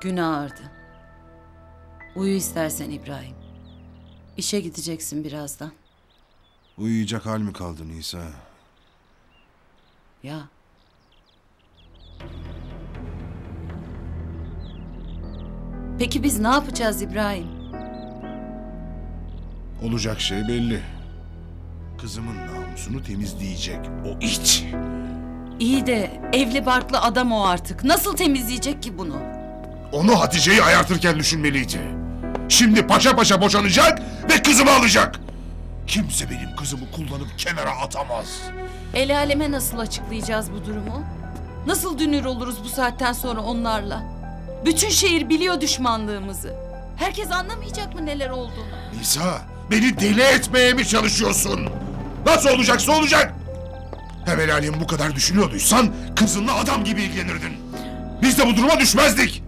Gün ağırdı. Uyu istersen İbrahim. İşe gideceksin birazdan. Uyuyacak hal mi kaldı Nisa? Ya. Peki biz ne yapacağız İbrahim? Olacak şey belli. Kızımın namusunu temizleyecek o iç. İyi de evli barklı adam o artık. Nasıl temizleyecek ki bunu? Onu Hatice'yi ayartırken düşünmeliydi. Şimdi paşa paşa boşanacak ve kızımı alacak. Kimse benim kızımı kullanıp kenara atamaz. El aleme nasıl açıklayacağız bu durumu? Nasıl dünür oluruz bu saatten sonra onlarla? Bütün şehir biliyor düşmanlığımızı. Herkes anlamayacak mı neler olduğunu? Nisa, beni deli etmeye mi çalışıyorsun? Nasıl olacaksa olacak. Hem el alemi bu kadar düşünüyorduysan kızınla adam gibi ilgilenirdin. Biz de bu duruma düşmezdik.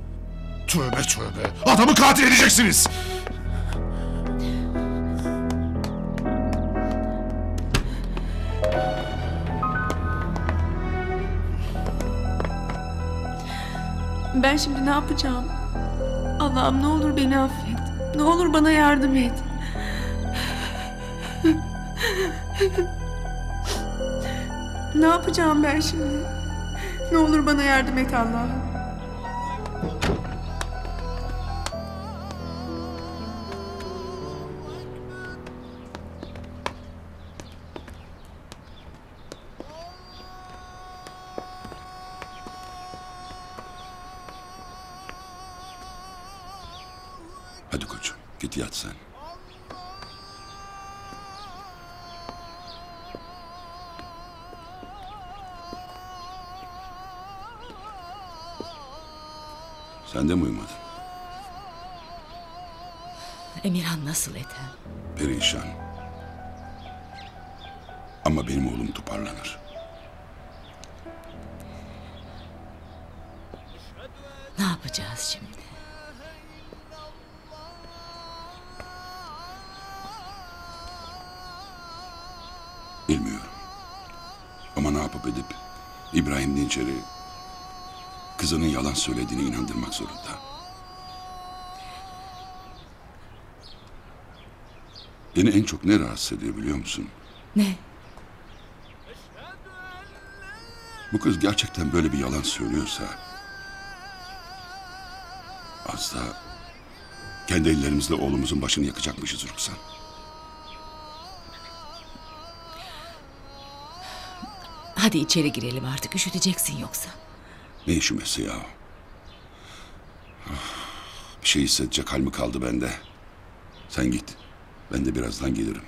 Tövbe tövbe. Adamı katil edeceksiniz. Ben şimdi ne yapacağım? Allah'ım ne olur beni affet. Ne olur bana yardım et. ne yapacağım ben şimdi? Ne olur bana yardım et Allah'ım. Hadi koçum git yat sen. Sen de mi uyumadın? Emirhan nasıl Ethem? Perişan. Ama benim oğlum toparlanır. Ne yapacağız şimdi? Bilmiyorum. Ama ne yapıp edip İbrahim Dinçer'i kızının yalan söylediğine inandırmak zorunda. Beni en çok ne rahatsız ediyor biliyor musun? Ne? Bu kız gerçekten böyle bir yalan söylüyorsa... Az da kendi ellerimizle oğlumuzun başını yakacakmışız Ruksan. Hadi içeri girelim artık üşüteceksin yoksa. Ne üşümesi ya? Ah, Bir şey hissedecek hal mi kaldı bende? Sen git. Ben de birazdan gelirim.